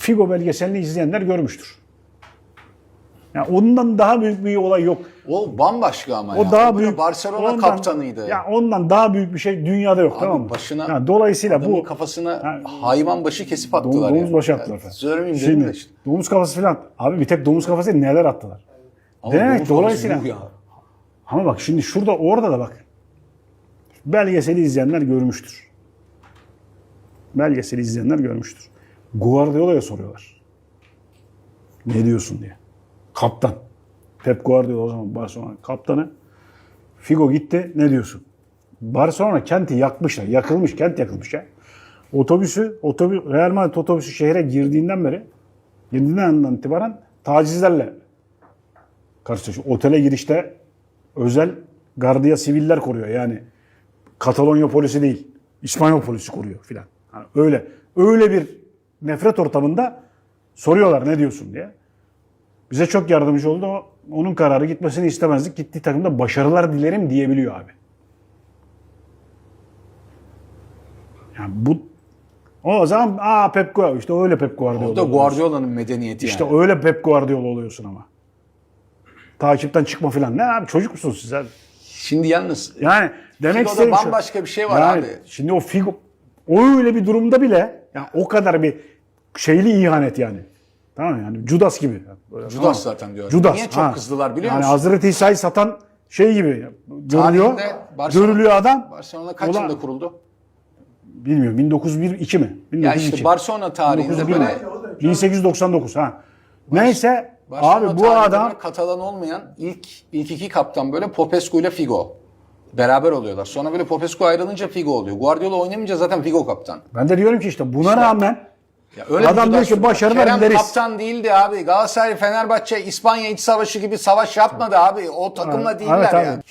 Figo belgeselini izleyenler görmüştür. Yani ondan daha büyük bir olay yok. O bambaşka ama O ya. daha O büyük. Barcelona ondan- kaptanıydı. Ya ondan daha büyük bir şey dünyada yok tamam mı? başına- Ya dolayısıyla bu kafasına Ha, hayvan başı kesip attılar domuz ya. başı attılar. Ya, Söylemeyeyim dedim Şimdi de işte. domuz kafası falan. Abi bir tek domuz kafası değil, neler attılar. Ama Demek domuz dolayısıyla- ya. Ama bak şimdi şurada orada da bak. Belgeseli izleyenler görmüştür. Belgeseli izleyenler görmüştür. Guardiola'ya soruyorlar. Ne diyorsun diye. Kaptan. Pep Guardiola o zaman Barcelona kaptanı. Figo gitti. Ne diyorsun? Barcelona kenti yakmışlar. Yakılmış. Kent yakılmış ya. Otobüsü, otobüs, Real Madrid otobüsü şehre girdiğinden beri girdiğinden itibaren tacizlerle karşılaşıyor. Otele girişte özel gardiya siviller koruyor yani. Katalonya polisi değil. İspanyol polisi koruyor filan. Yani öyle öyle bir nefret ortamında soruyorlar ne diyorsun diye. Bize çok yardımcı oldu. O, onun kararı gitmesini istemezdik. Gittiği takımda başarılar dilerim diyebiliyor abi. Yani bu o zaman aa Pep Guardiola işte öyle Pep Guardiola. O da. Guardiola'nın medeniyeti İşte yani. öyle Pep Guardiola oluyorsun ama. Takipten çıkma filan. Ne abi çocuk musunuz siz abi? Şimdi yalnız Yani demek istediğim bambaşka bir şey var yani, abi. Şimdi o Figo öyle bir durumda bile yani o kadar bir şeyli ihanet yani. Tamam mı? yani Judas gibi. Böyle, Judas tamam. zaten diyor. Judas. Niye çok kızdılar biliyor yani musun? Hazreti İsa'yı satan şey gibi görülüyor. Görülüyor adam. Barcelona kaç Ulan- yılında kuruldu? Bilmiyorum 1901 2 mi? 1902. Ya işte Barcelona tarihinde 1901 mi? böyle 1899 ha. Neyse Barcelona abi bu adam Katalan olmayan ilk ilk iki kaptan böyle Popescu ile Figo. Beraber oluyorlar. Sonra böyle Popescu ayrılınca Figo oluyor. Guardiola oynamayınca zaten Figo kaptan. ben de diyorum ki işte buna rağmen Ya öyle Adam diyor ki başarılar Kerem dileriz. kaptan değildi abi. Galatasaray, Fenerbahçe, İspanya iç savaşı gibi savaş yapmadı abi. O takımla değiller evet abi. yani.